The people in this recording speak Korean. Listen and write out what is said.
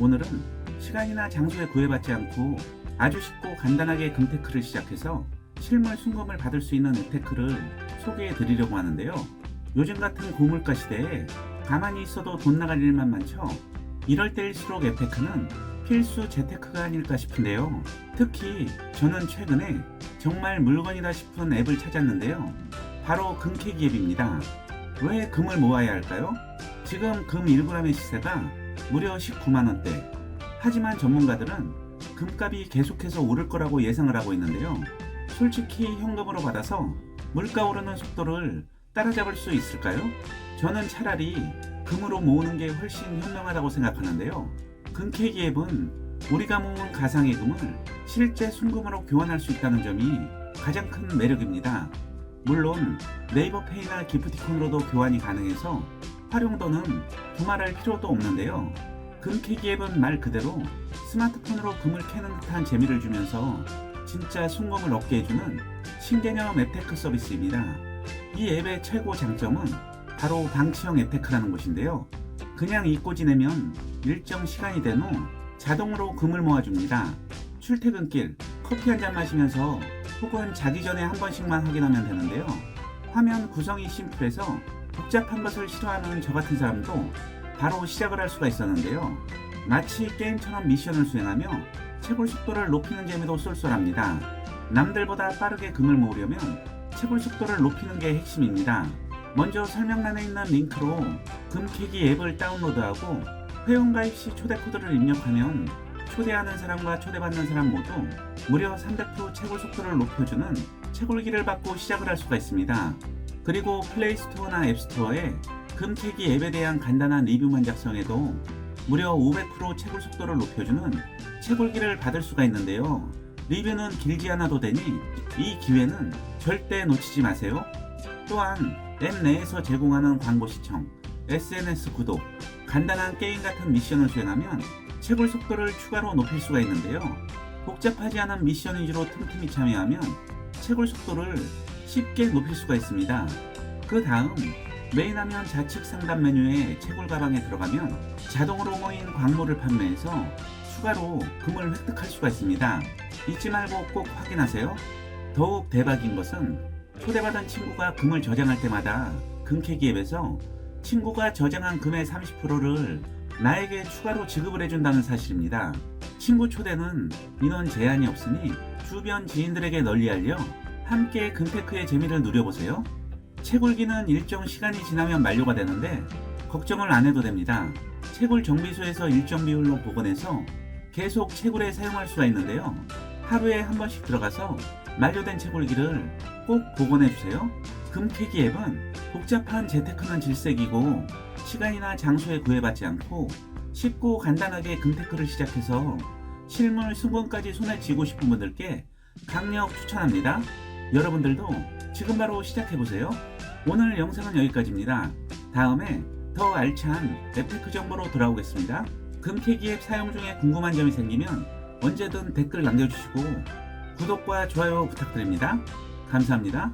오늘은 시간이나 장소에 구애받지 않고 아주 쉽고 간단하게 금테크를 시작해서 실물 순금을 받을 수 있는 앱테크를 소개해 드리려고 하는데요. 요즘 같은 고물가 시대에 가만히 있어도 돈 나갈 일만 많죠. 이럴 때일수록 앱테크는 필수 재테크가 아닐까 싶은데요. 특히 저는 최근에 정말 물건이다 싶은 앱을 찾았는데요. 바로 금캐기 앱입니다. 왜 금을 모아야 할까요? 지금 금 1g의 시세가 무려 19만원대. 하지만 전문가들은 금값이 계속해서 오를 거라고 예상을 하고 있는데요. 솔직히 현금으로 받아서 물가 오르는 속도를 따라잡을 수 있을까요? 저는 차라리 금으로 모으는 게 훨씬 현명하다고 생각하는데요. 금캐기 앱은 우리가 모은 가상의 금을 실제 순금으로 교환할 수 있다는 점이 가장 큰 매력입니다. 물론 네이버 페이나 기프티콘으로도 교환이 가능해서 활용도는 두말할 필요도 없는데요. 금캐기 앱은 말 그대로 스마트폰으로 금을 캐는 듯한 재미를 주면서 진짜 순금을 얻게 해주는 신개념 앱테크 서비스입니다. 이 앱의 최고 장점은 바로 방치형 앱테크라는 것인데요. 그냥 잊고 지내면 일정 시간이 된 후 자동으로 금을 모아줍니다. 출퇴근길 커피 한 잔 마시면서 혹은 자기 전에 한 번씩만 확인하면 되는데요. 화면 구성이 심플해서 복잡한 것을 싫어하는 저 같은 사람도 바로 시작을 할 수가 있었는데요. 마치 게임처럼 미션을 수행하며 채굴 속도를 높이는 재미도 쏠쏠합니다. 남들보다 빠르게 금을 모으려면 채굴 속도를 높이는 게 핵심입니다. 먼저 설명란에 있는 링크로 금캐기 앱을 다운로드하고 회원가입 시 초대 코드를 입력하면 초대하는 사람과 초대받는 사람 모두 무려 300% 채굴 속도를 높여주는 채굴기를 받고 시작을 할 수가 있습니다. 그리고 플레이스토어나 앱스토어에 금캐기 앱에 대한 간단한 리뷰만 작성해도 무려 500% 채굴 속도를 높여주는 채굴기를 받을 수가 있는데요. 리뷰는 길지 않아도 되니 이 기회는 절대 놓치지 마세요. 또한 앱 내에서 제공하는 광고 시청, SNS 구독, 간단한 게임 같은 미션을 수행하면 채굴 속도를 추가로 높일 수가 있는데요. 복잡하지 않은 미션 위주로 틈틈이 참여하면 채굴 속도를 쉽게 높일 수가 있습니다. 그 다음 메인 화면 좌측 상단 메뉴에 채굴 가방에 들어가면 자동으로 모인 광물을 판매해서 추가로 금을 획득할 수가 있습니다. 잊지 말고 꼭 확인하세요. 더욱 대박인 것은 초대받은 친구가 금을 저장할 때마다 금캐기 앱에서 친구가 저장한 금의 30%를 나에게 추가로 지급을 해준다는 사실입니다. 친구 초대는 인원 제한이 없으니 주변 지인들에게 널리 알려 함께 금테크의 재미를 누려보세요. 채굴기는 일정 시간이 지나면 만료가 되는데 걱정을 안 해도 됩니다. 채굴 정비소에서 일정 비율로 복원해서 계속 채굴에 사용할 수가 있는데요. 하루에 한 번씩 들어가서 만료된 채굴기를 꼭 복원해 주세요. 금캐기 앱은 복잡한 재테크는 질색이고 시간이나 장소에 구애받지 않고 쉽고 간단하게 금테크를 시작해서 실물 승권까지 손에 쥐고 싶은 분들께 강력 추천합니다. 여러분들도 지금 바로 시작해보세요. 오늘 영상은 여기까지입니다. 다음에 더 알찬 앱테크 정보로 돌아오겠습니다. 금캐기 앱 사용 중에 궁금한 점이 생기면 언제든 댓글 남겨주시고 구독과 좋아요 부탁드립니다. 감사합니다.